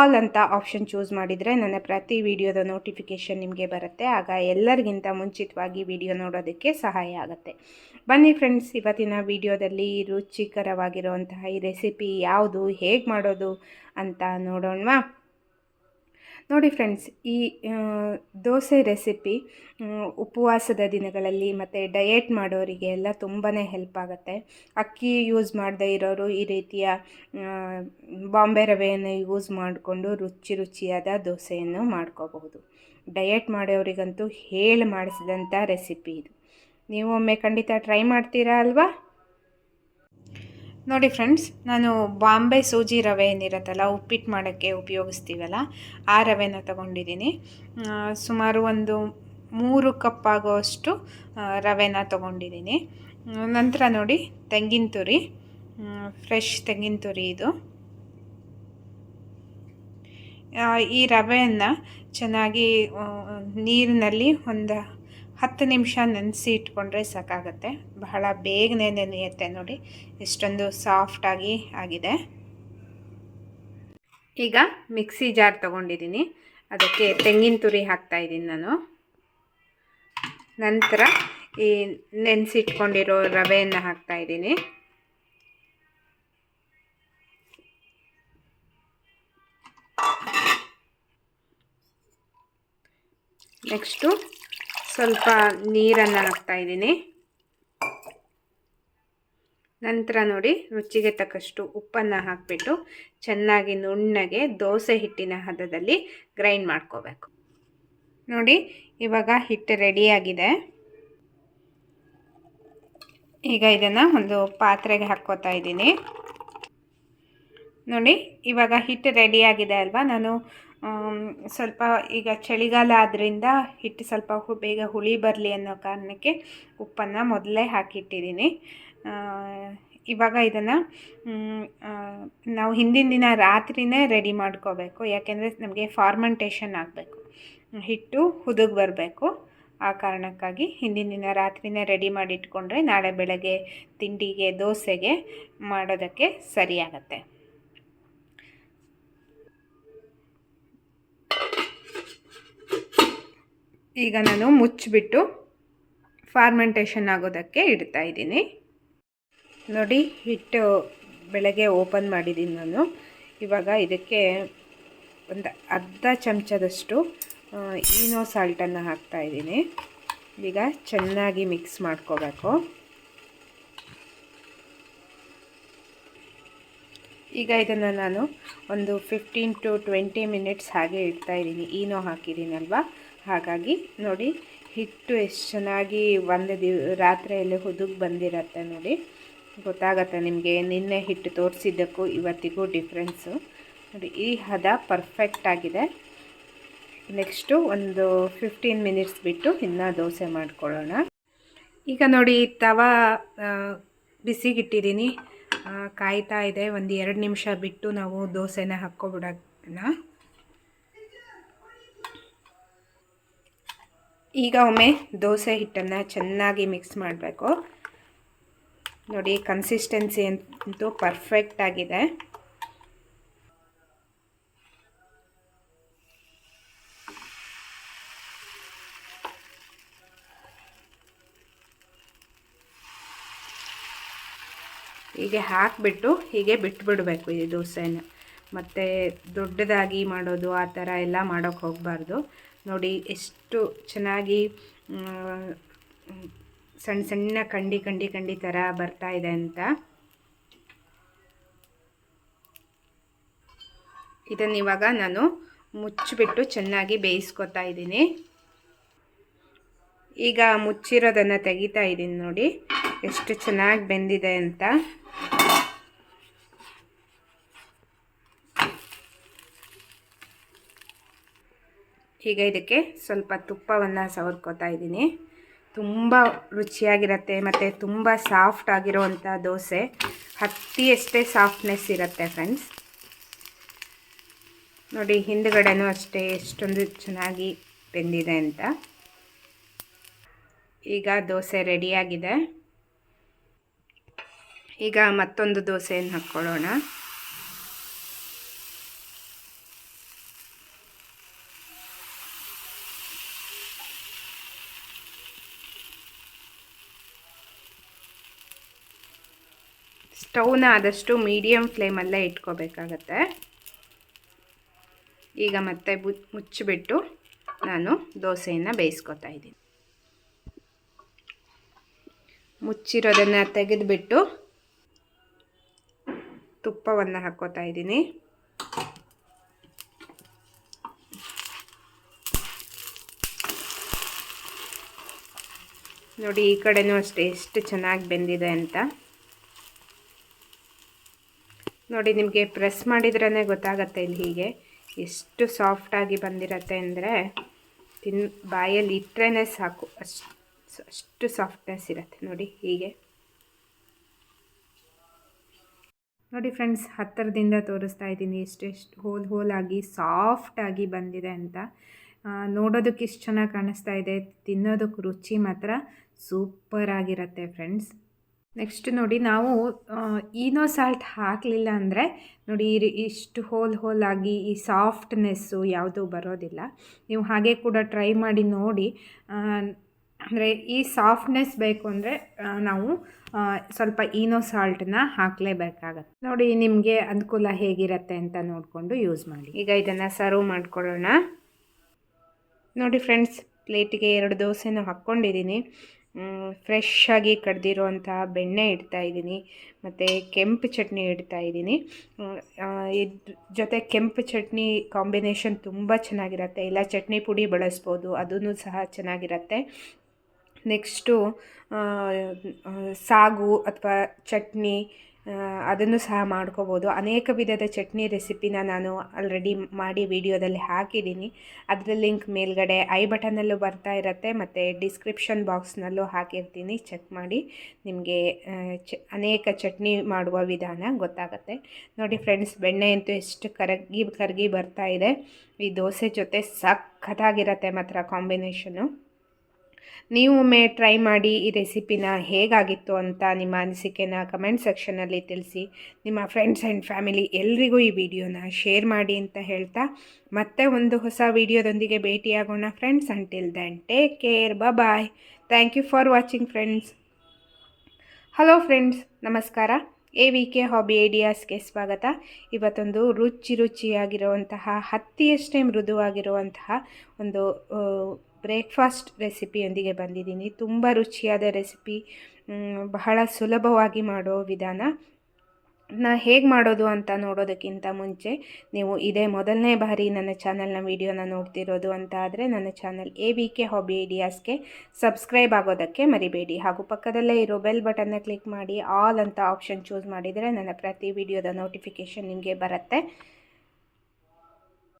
All ಅಂತ option choose ಮಾಡಿದರೆ ನನ್ನ ಪ್ರತಿ ವಿಡಿಯೋದ ನೋಟಿಫಿಕೇಷನ್ ನಿಮಗೆ ಬರುತ್ತೆ. ಆಗ ಎಲ್ಲರಿಗಿಂತ ಮುಂಚಿತವಾಗಿ ವಿಡಿಯೋ ನೋಡೋದಕ್ಕೆ ಸಹಾಯ ಆಗುತ್ತೆ. ಬನ್ನಿ ಫ್ರೆಂಡ್ಸ್ ಇವತ್ತಿನ ವಿಡಿಯೋದಲ್ಲಿ ರುಚಿಕರವಾಗಿರುವಂತಹ ಈ ರೆಸಿಪಿ ಯಾವುದು, ಹೇಗೆ ಮಾಡೋದು ಅಂತ ನೋಡೋಣವಾ? ನೋಡಿ ಫ್ರೆಂಡ್ಸ್, ಈ ದೋಸೆ ರೆಸಿಪಿ ಉಪವಾಸದ ದಿನಗಳಲ್ಲಿ ಮತ್ತು ಡಯೆಟ್ ಮಾಡೋರಿಗೆ ಎಲ್ಲ ತುಂಬಾ ಹೆಲ್ಪ್ ಆಗುತ್ತೆ. ಅಕ್ಕಿ ಯೂಸ್ ಮಾಡದೇ ಇರೋರು ಈ ರೀತಿಯ ಬಾಂಬೆ ರವೆಯನ್ನು ಯೂಸ್ ಮಾಡಿಕೊಂಡು ರುಚಿ ರುಚಿಯಾದ ದೋಸೆಯನ್ನು ಮಾಡ್ಕೋಬಹುದು. ಡಯೆಟ್ ಮಾಡೋರಿಗಂತೂ ಹೇಳಿ ಮಾಡಿಸಿದಂಥ ರೆಸಿಪಿ ಇದು. ನೀವು ಒಮ್ಮೆ ಖಂಡಿತ ಟ್ರೈ ಮಾಡ್ತೀರಾ ಅಲ್ವಾ? ನೋಡಿ ಫ್ರೆಂಡ್ಸ್, ನಾನು ಬಾಂಬೆ ಸೂಜಿ ರವೆ ಏನಿರುತ್ತಲ್ಲ, ಉಪ್ಪಿಟ್ಟು ಮಾಡೋಕ್ಕೆ ಉಪಯೋಗಿಸ್ತೀವಲ್ಲ, ಆ ರವೆನ ತಗೊಂಡಿದ್ದೀನಿ. ಸುಮಾರು ಒಂದು ಮೂರು ಕಪ್ ಆಗೋಷ್ಟು ರವೆನ ತಗೊಂಡಿದ್ದೀನಿ. ನಂತರ ನೋಡಿ, ತೆಂಗಿನ ತುರಿ ಫ್ರೆಶ್ ತೆಂಗಿನ ತುರಿ ಇದು. ಈ ರವೆಯನ್ನು ಚೆನ್ನಾಗಿ ನೀರಿನಲ್ಲಿ ಒಂದು ಹತ್ತು ನಿಮಿಷ ನೆನೆಸಿ ಇಟ್ಕೊಂಡ್ರೆ ಸಾಕಾಗುತ್ತೆ. ಬಹಳ ಬೇಗನೆ ನೆನೆಯುತ್ತೆ ನೋಡಿ. ಎಷ್ಟೊಂದು ಸಾಫ್ಟಾಗಿ ಆಗಿದೆ. ಈಗ ಮಿಕ್ಸಿ ಜಾರ್ ತೊಗೊಂಡಿದ್ದೀನಿ. ಅದಕ್ಕೆ ತೆಂಗಿನ ತುರಿ ಹಾಕ್ತಾ ಇದ್ದೀನಿ ನಾನು. ನಂತರ ಈ ನೆನೆಸಿಟ್ಕೊಂಡಿರೋ ರವೆಯನ್ನು ಹಾಕ್ತಾ ಇದ್ದೀನಿ. ನೆಕ್ಸ್ಟು ಸ್ವಲ್ಪ ನೀರನ್ನು ಹಾಕ್ತಾ ಇದ್ದೀನಿ. ನಂತರ ನೋಡಿ ರುಚಿಗೆ ತಕ್ಕಷ್ಟು ಉಪ್ಪನ್ನು ಹಾಕಿಬಿಟ್ಟು ಚೆನ್ನಾಗಿ ನುಣ್ಣಗೆ ದೋಸೆ ಹಿಟ್ಟಿನ ಹದದಲ್ಲಿ ಗ್ರೈಂಡ್ ಮಾಡ್ಕೋಬೇಕು. ನೋಡಿ ಇವಾಗ ಹಿಟ್ಟು ರೆಡಿಯಾಗಿದೆ. ಈಗ ಇದನ್ನು ಒಂದು ಪಾತ್ರೆಗೆ ಹಾಕ್ಕೋತಾ ಇದ್ದೀನಿ. ನೋಡಿ ಇವಾಗ ಹಿಟ್ಟು ರೆಡಿಯಾಗಿದೆ ಅಲ್ವಾ? ನಾನು ಸ್ವಲ್ಪ ಈಗ ಚಳಿಗಾಲ ಆದ್ದರಿಂದ ಹಿಟ್ಟು ಸ್ವಲ್ಪ ಬೇಗ ಹುಳಿ ಬರಲಿ ಅನ್ನೋ ಕಾರಣಕ್ಕೆ ಉಪ್ಪನ್ನು ಮೊದಲೇ ಹಾಕಿಟ್ಟಿದ್ದೀನಿ. ಇವಾಗ ಇದನ್ನು ನಾವು ಹಿಂದಿನ ದಿನ ರಾತ್ರಿನೇ ರೆಡಿ ಮಾಡ್ಕೋಬೇಕು. ಯಾಕೆಂದರೆ ನಮಗೆ ಫಾರ್ಮೆಂಟೇಷನ್ ಆಗಬೇಕು. ಹಿಟ್ಟು ಹುದುಗ್ ಬರಬೇಕು. ಆ ಕಾರಣಕ್ಕಾಗಿ ಹಿಂದಿನ ದಿನ ರಾತ್ರಿನೇ ರೆಡಿ ಮಾಡಿ ಇಟ್ಕೊಂಡ್ರೆ ನಾಳೆ ಬೆಳಗ್ಗೆ ತಿಂಡಿಗೆ, ದೋಸೆಗೆ ಮಾಡೋದಕ್ಕೆ ಸರಿಯಾಗತ್ತೆ. ಈಗ ನಾನು ಮುಚ್ಚಿಬಿಟ್ಟು ಫಾರ್ಮೆಂಟೇಷನ್ ಆಗೋದಕ್ಕೆ ಇಡ್ತಾ ಇದ್ದೀನಿ. ನೋಡಿ, ಹಿಟ್ಟು ಬೆಳಗ್ಗೆ ಓಪನ್ ಮಾಡಿದ್ದೀನಿ ನಾನು. ಇವಾಗ ಇದಕ್ಕೆ ಒಂದು ಅರ್ಧ ಚಮಚದಷ್ಟು ಈನೋ ಸಾಲ್ಟನ್ನು ಹಾಕ್ತಾ ಇದ್ದೀನಿ. ಈಗ ಚೆನ್ನಾಗಿ ಮಿಕ್ಸ್ ಮಾಡ್ಕೋಬೇಕು. ಈಗ ಇದನ್ನು ನಾನು ಒಂದು ಫಿಫ್ಟೀನ್ ಟು ಟ್ವೆಂಟಿ ಮಿನಿಟ್ಸ್ ಹಾಗೆ ಇಡ್ತಾ ಇದ್ದೀನಿ. ಈನೋ ಹಾಕಿದ್ದೀನಲ್ವ? ಹಾಗಾಗಿ ನೋಡಿ, ಹಿಟ್ಟು ಎಷ್ಟು ಚೆನ್ನಾಗಿ ಒಂದು ದಿವ, ರಾತ್ರಿಯಲ್ಲಿ ಹುದುಗ್ ಬಂದಿರತ್ತೆ ನೋಡಿ. ಗೊತ್ತಾಗತ್ತೆ ನಿಮಗೆ, ನಿನ್ನೆ ಹಿಟ್ಟು ತೋರಿಸಿದ್ದಕ್ಕೂ ಇವತ್ತಿಗೂ ಡಿಫ್ರೆನ್ಸು. ನೋಡಿ, ಈ ಹದ ಪರ್ಫೆಕ್ಟ್ ಆಗಿದೆ. ನೆಕ್ಸ್ಟು ಒಂದು ಫಿಫ್ಟೀನ್ ಮಿನಿಟ್ಸ್ ಬಿಟ್ಟು ಇನ್ನು ದೋಸೆ ಮಾಡ್ಕೊಳ್ಳೋಣ. ಈಗ ನೋಡಿ, ತವ ಬಿಸಿಗಿಟ್ಟಿದ್ದೀನಿ. ಕಾಯ್ತಾ ಇದೆ, ಒಂದು ಎರಡು ನಿಮಿಷ ಬಿಟ್ಟು ನಾವು ದೋಸೆನ ಹಾಕ್ಕೊಬಿಡೋಣ. ಈಗ ಒಮ್ಮೆ ದೋಸೆ ಹಿಟ್ಟನ್ನು ಚೆನ್ನಾಗಿ ಮಿಕ್ಸ್ ಮಾಡಬೇಕು. ನೋಡಿ ಕನ್ಸಿಸ್ಟೆನ್ಸಿ ಅಂತೂ ಪರ್ಫೆಕ್ಟ್ ಆಗಿದೆ. ಹೀಗೆ ಹಾಕಿಬಿಟ್ಟು ಹೀಗೆ ಬಿಟ್ಬಿಡಬೇಕು ಈ ದೋಸೆನ. ಮತ್ತು ದೊಡ್ಡದಾಗಿ ಮಾಡೋದು, ಆ ಥರ ಎಲ್ಲ ಮಾಡೋಕ್ಕೆ ಹೋಗಬಾರ್ದು. ನೋಡಿ ಎಷ್ಟು ಚೆನ್ನಾಗಿ ಸಣ್ಣ ಸಣ್ಣ ಕಂಡಿ ಕಂಡಿ ಕಂಡಿ ಥರ ಬರ್ತಾ ಇದೆ ಅಂತ. ಇದನ್ನು ಇವಾಗ ನಾನು ಮುಚ್ಚಿಬಿಟ್ಟು ಚೆನ್ನಾಗಿ ಬೇಯಿಸ್ಕೊತಾ ಇದ್ದೀನಿ. ಈಗ ಮುಚ್ಚಿರೋದನ್ನು ತೆಗಿತಾ ಇದ್ದೀನಿ ನೋಡಿ, ಎಷ್ಟು ಚೆನ್ನಾಗಿ ಬೆಂದಿದೆ ಅಂತ. ಈಗ ಇದಕ್ಕೆ ಸ್ವಲ್ಪ ತುಪ್ಪವನ್ನು ಸವರ್ಕೋತಾ ಇದ್ದೀನಿ. ತುಂಬ ರುಚಿಯಾಗಿರುತ್ತೆ ಮತ್ತು ತುಂಬ ಸಾಫ್ಟ್ ಆಗಿರೋವಂಥ ದೋಸೆ. ಹತ್ತಿಯಷ್ಟೇ ಸಾಫ್ಟ್ನೆಸ್ ಇರುತ್ತೆ ಫ್ರೆಂಡ್ಸ್ ನೋಡಿ, ಹಿಂದುಗಡೆನೂ ಅಷ್ಟೇ ಎಷ್ಟೊಂದು ಚೆನ್ನಾಗಿ ಬೆಂದಿದೆ ಅಂತ. ಈಗ ದೋಸೆ ರೆಡಿಯಾಗಿದೆ ಈಗ ಮತ್ತೊಂದು ದೋಸೆಯನ್ನು ಹಾಕ್ಕೊಳ್ಳೋಣ. ಸ್ಟವ್ನ ಆದಷ್ಟು ಮೀಡಿಯಮ್ ಫ್ಲೇಮಲ್ಲೇ ಇಟ್ಕೋಬೇಕಾಗತ್ತೆ. ಈಗ ಮತ್ತೆ ಮುಚ್ಚಿಬಿಟ್ಟು ನಾನು ದೋಸೆಯನ್ನು ಬೇಯಿಸ್ಕೊತಾ ಇದ್ದೀನಿ. ಮುಚ್ಚಿರೋದನ್ನು ತೆಗೆದುಬಿಟ್ಟು ತುಪ್ಪವನ್ನು ಹಾಕ್ಕೋತಾ ಇದ್ದೀನಿ. ನೋಡಿ ಈ ಕಡೆನೂ ಅಷ್ಟೇ ಎಷ್ಟು ಚೆನ್ನಾಗಿ ಬೆಂದಿದೆ ಅಂತ. ನೋಡಿ, ನಿಮಗೆ ಪ್ರೆಸ್ ಮಾಡಿದ್ರೇ ಗೊತ್ತಾಗತ್ತೆ ಇಲ್ಲಿ ಹೀಗೆ. ಎಷ್ಟು ಸಾಫ್ಟಾಗಿ ಬಂದಿರತ್ತೆ ಅಂದರೆ ತಿನ್, ಬಾಯಲ್ಲಿ ಇಟ್ಟರೆ ಸಾಕು. ಅಷ್ಟು ಅಷ್ಟು ಸಾಫ್ಟ್ನೆಸ್ ಇರುತ್ತೆ. ನೋಡಿ, ಹೀಗೆ. ನೋಡಿ ಫ್ರೆಂಡ್ಸ್ ಹತ್ತಿರದಿಂದ ತೋರಿಸ್ತಾ ಇದ್ದೀನಿ. ಎಷ್ಟೆಷ್ಟು ಹೋಲ್ ಹೋಲಾಗಿ ಸಾಫ್ಟಾಗಿ ಬಂದಿದೆ ಅಂತ. ನೋಡೋದಕ್ಕೆ ಇಷ್ಟು ಚೆನ್ನಾಗಿ ಕಾಣಿಸ್ತಾ ಇದೆ. ತಿನ್ನೋದಕ್ಕೆ ರುಚಿ ಮಾತ್ರ ಸೂಪರ್ ಆಗಿರುತ್ತೆ ಫ್ರೆಂಡ್ಸ್ ನೆಕ್ಸ್ಟ್ ನೋಡಿ ನಾವು ಈನೋ ಸಾಲ್ಟ್ ಹಾಕಲಿಲ್ಲ ಅಂದರೆ ನೋಡಿ ಇಷ್ಟು ಹೋಲ್ ಹೋಲ್ ಆಗಿ ಈ ಸಾಫ್ಟ್ನೆಸ್ಸು ಯಾವುದೂ ಬರೋದಿಲ್ಲ. ನೀವು ಹಾಗೆ ಕೂಡ ಟ್ರೈ ಮಾಡಿ ನೋಡಿ ಅಂದರೆ ಈ ಸಾಫ್ಟ್ನೆಸ್ ಬೇಕು ಅಂದರೆ ನಾವು ಸ್ವಲ್ಪ ಈನೋ ಸಾಲ್ಟನ್ನ ಹಾಕಲೇಬೇಕಾಗತ್ತೆ. ನೋಡಿ ನಿಮಗೆ ಅನುಕೂಲ ಹೇಗಿರುತ್ತೆ ಅಂತ ನೋಡಿಕೊಂಡು ಯೂಸ್ ಮಾಡಿ. ಈಗ ಇದನ್ನು ಸರ್ವ್ ಮಾಡ್ಕೊಳ್ಳೋಣ. ನೋಡಿ ಫ್ರೆಂಡ್ಸ್ ಪ್ಲೇಟಿಗೆ ಎರಡು ದೋಸೆನೂ ಹಾಕ್ಕೊಂಡಿದ್ದೀನಿ. ಫ್ರೆಶ್ ಆಗಿ ಬೆಣ್ಣೆ ಇಡ್ತಾ ಇದ್ದೀನಿ, ಮತ್ತು ಕೆಂಪು ಚಟ್ನಿ ಇಡ್ತಾ ಇದ್ದೀನಿ. ಇದ್ರ ಜೊತೆ ಕೆಂಪು ಚಟ್ನಿ ಕಾಂಬಿನೇಷನ್ ತುಂಬ ಚೆನ್ನಾಗಿರುತ್ತೆ. ಇಲ್ಲ, ಚಟ್ನಿ ಪುಡಿ ಬಳಸ್ಬೋದು ಅದೂ ಸಹ ಚೆನ್ನಾಗಿರುತ್ತೆ. ನೆಕ್ಸ್ಟು ಸಾಗು ಅಥವಾ ಚಟ್ನಿ ಅದನ್ನು ಸಹ ಮಾಡ್ಕೋಬೋದು. ಅನೇಕ ವಿಧದ ಚಟ್ನಿ ರೆಸಿಪಿನ ನಾನು ಆಲ್ರೆಡಿ ಮಾಡಿ ವಿಡಿಯೋದಲ್ಲಿ ಹಾಕಿದ್ದೀನಿ. ಅದರ ಲಿಂಕ್ ಮೇಲ್ಗಡೆ ಐ ಬಟನಲ್ಲೂ ಬರ್ತಾ ಇರುತ್ತೆ. ಮತ್ತು ಡಿಸ್ಕ್ರಿಪ್ಷನ್ ಬಾಕ್ಸ್ನಲ್ಲೂ ಹಾಕಿರ್ತೀನಿ. ಚೆಕ್ ಮಾಡಿ ನಿಮಗೆ ಚ, ಅನೇಕ ಚಟ್ನಿ ಮಾಡುವ ವಿಧಾನ ಗೊತ್ತಾಗುತ್ತೆ. ನೋಡಿ ಫ್ರೆಂಡ್ಸ್, ಬೆಣ್ಣೆ ಅಂತೂ ಎಷ್ಟು ಕರಗಿ ಕರಗಿ ಬರ್ತಾ ಇದೆ. ಈ ದೋಸೆ ಜೊತೆ ಸಖತ್ತಾಗಿರತ್ತೆ ಮಾತ್ರ ಕಾಂಬಿನೇಷನು. ನೀವು ಒಮ್ಮೆ ಟ್ರೈ ಮಾಡಿ ಈ ರೆಸಿಪಿನ ಹೇಗಾಗಿತ್ತು ಅಂತ ನಿಮ್ಮ ಅನಿಸಿಕೆನ ಕಮೆಂಟ್ ಸೆಕ್ಷನಲ್ಲಿ ತಿಳಿಸಿ. ನಿಮ್ಮ ಫ್ರೆಂಡ್ಸ್ ಆ್ಯಂಡ್ ಫ್ಯಾಮಿಲಿ ಎಲ್ರಿಗೂ ಈ ವಿಡಿಯೋನ ಶೇರ್ ಮಾಡಿ ಅಂತ ಹೇಳ್ತಾ, ಮತ್ತೆ ಒಂದು ಹೊಸ ವಿಡಿಯೋದೊಂದಿಗೆ ಭೇಟಿಯಾಗೋಣ friends until then take care bye thank you for watching friends hello friends ನಮಸ್ಕಾರ. ಎ ವಿ ಕೆ ಹಾಬಿ ಐಡಿಯಾಸ್ಗೆ ಸ್ವಾಗತ. ಇವತ್ತೊಂದು ರುಚಿ ರುಚಿಯಾಗಿರುವಂತಹ, ಹತ್ತಿಯಷ್ಟೇ ಮೃದುವಾಗಿರುವಂತಹ ಒಂದು ಬ್ರೇಕ್ಫಾಸ್ಟ್ ರೆಸಿಪಿಯೊಂದಿಗೆ ಬಂದಿದ್ದೀನಿ. ತುಂಬ ರುಚಿಯಾದ ರೆಸಿಪಿ ಬಹಳ ಸುಲಭವಾಗಿ ಮಾಡೋ ವಿಧಾನ. ನಾ ಹೇಗೆ ಮಾಡೋದು ಅಂತ ನೋಡೋದಕ್ಕಿಂತ ಮುಂಚೆ ನೀವು ಇದೇ ಮೊದಲನೇ ಬಾರಿ ನನ್ನ ಚಾನಲ್ನ ವೀಡಿಯೋನ ನೋಡ್ತಿರೋದು ಅಂತ ಆದರೆ ನನ್ನ channel A V K hobby ಐಡಿಯಾಸ್ಗೆ subscribe ಆಗೋದಕ್ಕೆ ಮರಿಬೇಡಿ. ಹಾಗೂ ಪಕ್ಕದಲ್ಲೇ ಇರೋ ಬೆಲ್ ಬಟನ್ನ ಕ್ಲಿಕ್ ಮಾಡಿ, ಆಲ್ ಅಂತ ಆಪ್ಷನ್ ಚೂಸ್ ಮಾಡಿದರೆ ನನ್ನ ಪ್ರತಿ ವಿಡಿಯೋದ ನೋಟಿಫಿಕೇಷನ್ ನಿಮಗೆ ಬರುತ್ತೆ.